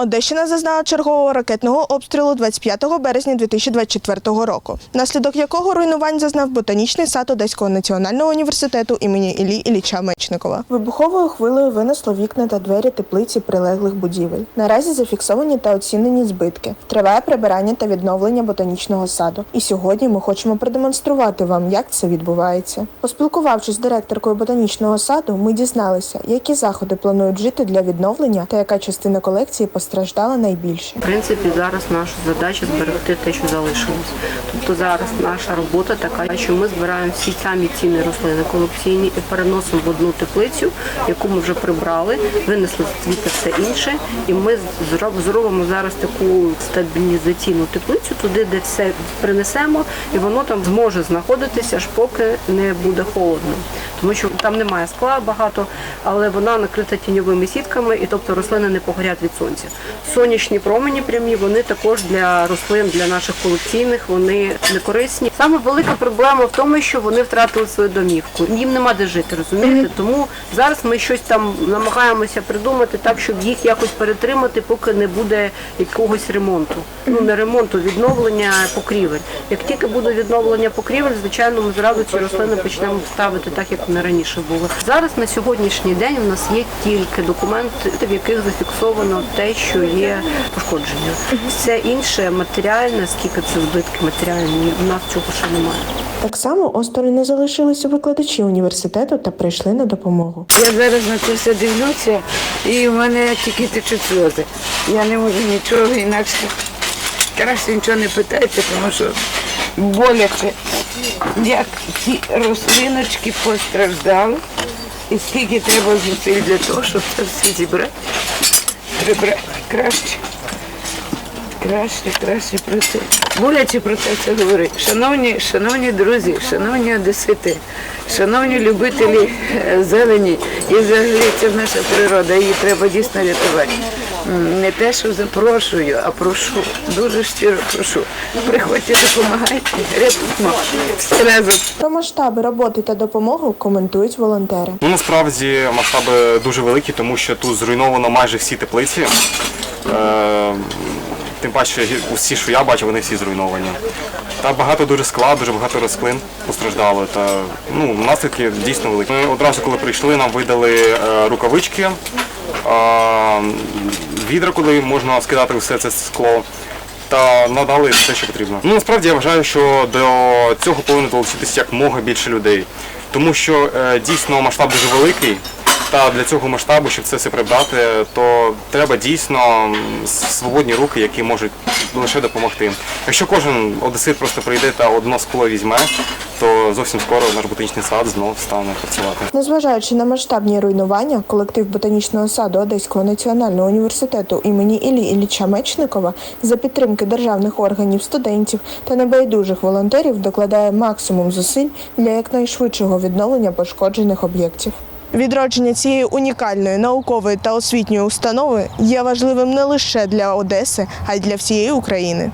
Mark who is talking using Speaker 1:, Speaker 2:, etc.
Speaker 1: Одещина зазнала чергового ракетного обстрілу 25 березня 2024 року, внаслідок якого руйнувань зазнав ботанічний сад Одеського національного університету імені Іллі Ілліча Мечникова. Вибуховою хвилею винесло вікна та двері теплиці прилеглих будівель. Наразі зафіксовані та оцінені збитки. Триває прибирання та відновлення ботанічного саду. І сьогодні ми хочемо продемонструвати вам, як це відбувається. Поспілкувавшись з директоркою ботанічного саду, ми дізналися, які заходи планують жити для відновлення та яка частина колекції постраждала найбільше.
Speaker 2: В принципі, зараз наша задача зберегти те, що залишилось. Тобто зараз наша робота така, що ми збираємо всі самі цінні рослини колекційні і переносимо в одну теплицю, яку ми вже прибрали, винесли звідти все інше, і ми зробимо зараз таку стабілізаційну теплицю туди, де все принесемо, і воно там зможе знаходитися, аж поки не буде холодно. Тому що там немає скла багато, але вона накрита тіньовими сітками, і тобто рослини не погорять від сонця. Сонячні промені прямі, вони також для рослин, для наших колекційних, вони не корисні. Саме велика проблема в тому, що вони втратили свою домівку. Їм нема де жити, розумієте? Тому зараз ми щось там намагаємося придумати так, щоб їх якось перетримати, поки не буде якогось ремонту. Ну не ремонту, відновлення покрівель. Як тільки буде відновлення покрівель, звичайно, ми зразу ці рослини почнемо ставити так, як вони раніше були. Зараз на сьогоднішній день у нас є тільки документи, в яких зафіксовано те, що є пошкодження. Все інше матеріальне, скільки це збитки матеріальні, у нас цього ще немає.
Speaker 1: Так само осторонь не залишилися викладачі університету та прийшли на допомогу.
Speaker 3: Я зараз на це все дивлюся, і в мене тільки течуть сльози. Я не можу нічого інакше. Краще нічого не питайте, тому що боляче, як ці рослиночки постраждали, і скільки треба зусиль для того, щоб це все зібрати. Прибрати краще. Краще, краще про це. Боляче про це це говорить. Шановні, шановні друзі, шановні одесити, шановні любителі е, зелені, і взагалі це наша природа, її треба дійсно рятувати. Не те, що запрошую, а прошу, дуже щиро прошу. Приходьте, допомагайте, рятуємо.
Speaker 1: Про масштаби роботи та допомогу коментують волонтери.
Speaker 4: Ну насправді масштаби дуже великі, тому що тут зруйновано майже всі теплиці. Е, тим паче, усі, що я бачу, вони всі зруйновані. Та багато дуже скла, дуже багато рослин постраждало. Та ну, наслідки дійсно великі. Ми одразу, коли прийшли, нам видали е, рукавички, е, відра, куди можна скидати все це скло. Та надали все, що потрібно. Ну насправді я вважаю, що до цього повинно долучитися якмога більше людей, тому що е, дійсно масштаб дуже великий. Та для цього масштабу, щоб це все прибрати, то треба дійсно свободні руки, які можуть лише допомогти. Якщо кожен одесит просто прийде та одно скло візьме, то зовсім скоро наш ботанічний сад знов стане працювати.
Speaker 1: Незважаючи на масштабні руйнування, колектив ботанічного саду Одеського національного університету імені Іллі Ілліча Мечникова за підтримки державних органів, студентів та небайдужих волонтерів докладає максимум зусиль для якнайшвидшого відновлення пошкоджених об'єктів. Відродження цієї унікальної наукової та освітньої установи є важливим не лише для Одеси, а й для всієї України.